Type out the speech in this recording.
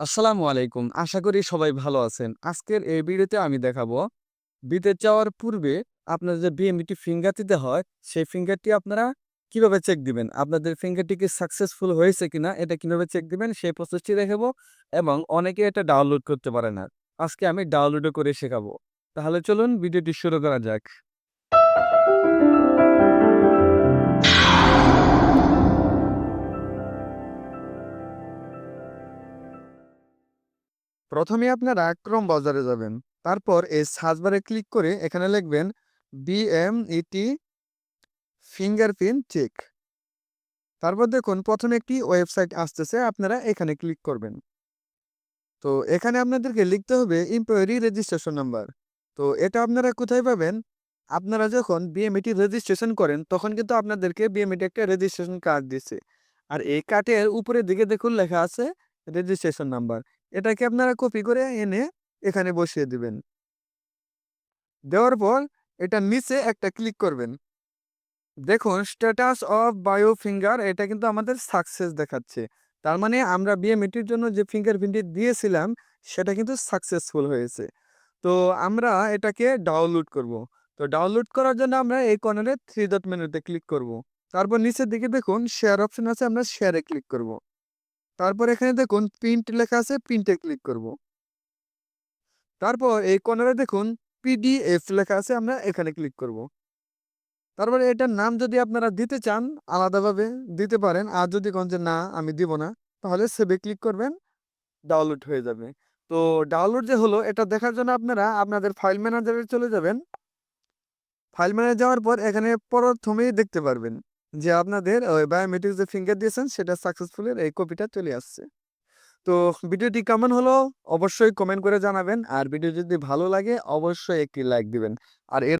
আসসালামু আলাইকুম। আশা করি সবাই ভালো আছেন। আজকের এই ভিডিওতে আমি দেখাবো, বিদেশ যাওয়ার পূর্বে আপনার যে বিএমইটি ফিঙ্গার দিতে হয়, সেই ফিঙ্গারটি আপনারা কীভাবে চেক দিবেন? আপনাদের ফিঙ্গারটি কি সাকসেসফুল হয়েছে কিনা এটা কীভাবে চেক দিবেন সেই প্রসেসটি দেখাবো এবং অনেকে এটা ডাউনলোড করতে পারে না। আজকে আমি ডাউনলোডও করে শেখাবো। তাহলে চলুন ভিডিওটি শুরু করা যাক। প্রথমে আপনারা ক্রোম ব্রাউজারে যাবেন। তারপর এই সার্চ বারে ক্লিক করে এখানে লিখবেন বিএমইটি ফিঙ্গারপ্রিন্ট চেক। তারপর দেখুন, প্রথমে একটি ওয়েবসাইট আসতেছে, আপনারা এখানে ক্লিক করবেন। তো এখানে আপনাদেরকে লিখতে হবে এমপ্লয়ারি রেজিস্ট্রেশন নাম্বার। তো এটা আপনারা কোথায় পাবেন? আপনারা যখন বিএমইটি রেজিস্ট্রেশন করেন, তখন কিন্তু আপনাদেরকে বিএমইটি একটা রেজিস্ট্রেশন কার্ড দিচ্ছে আর এই কার্ডের উপরের দিকে দেখুন লেখা আছে রেজিস্ট্রেশন নাম্বার। এটাকে আপনারা কপি করে এনে এখানে বসিয়ে দিবেন। দেওয়ার পর এটা নিচে একটা ক্লিক করবেন। দেখুন স্ট্যাটাস অফ বায়ো ফিঙ্গার এটা কিন্তু আমাদের সাকসেস দেখাচ্ছে। তার মানে আমরা বিএমইটির জন্য যে ফিঙ্গার ফিঙ্গারপ্রিন্টটি দিয়েছিলাম, সেটা কিন্তু সাকসেসফুল হয়েছে। তো আমরা এটাকে ডাউনলোড করব। তো ডাউনলোড করার জন্য আমরা এই কর্নারে থ্রি ডট মেনুতে ক্লিক করব। তারপর নিচের দিকে দেখুন শেয়ার অপশন আছে, আমরা শেয়ারে ক্লিক করব। তারপর এখানে দেখুন প্রিন্ট লেখা আছে প্রিন্টে ক্লিক করব। তারপর এই কর্নারে দেখুন পিডিএফ লেখা আছে, আমরা এখানে ক্লিক করব। তারপরে এটার নাম যদি আপনারা দিতে চান, আলাদাভাবে দিতে পারেন। আর যদি কোন যে না, আমি দিব না, তাহলে সেভে ক্লিক করবেন। ডাউনলোড হয়ে যাবে। তো ডাউনলোড যে হলো, এটা দেখার জন্য আপনারা আপনাদের ফাইল ম্যানেজারে চলে যাবেন। ফাইল ম্যানেজারে যাওয়ার পর এখানে প্রথমেই দেখতে পারবেন যে আপনাদের ওই বায়োমেট্রিক যে ফিঙ্গার দিয়েছেন, সেটা সাকসেসফুলের এই কপিটা চলে আসছে। তো ভিডিওটি কেমন হলো অবশ্যই কমেন্ট করে জানাবেন। আর ভিডিও যদি ভালো লাগে, অবশ্যই একটি লাইক দিবেন। আর এর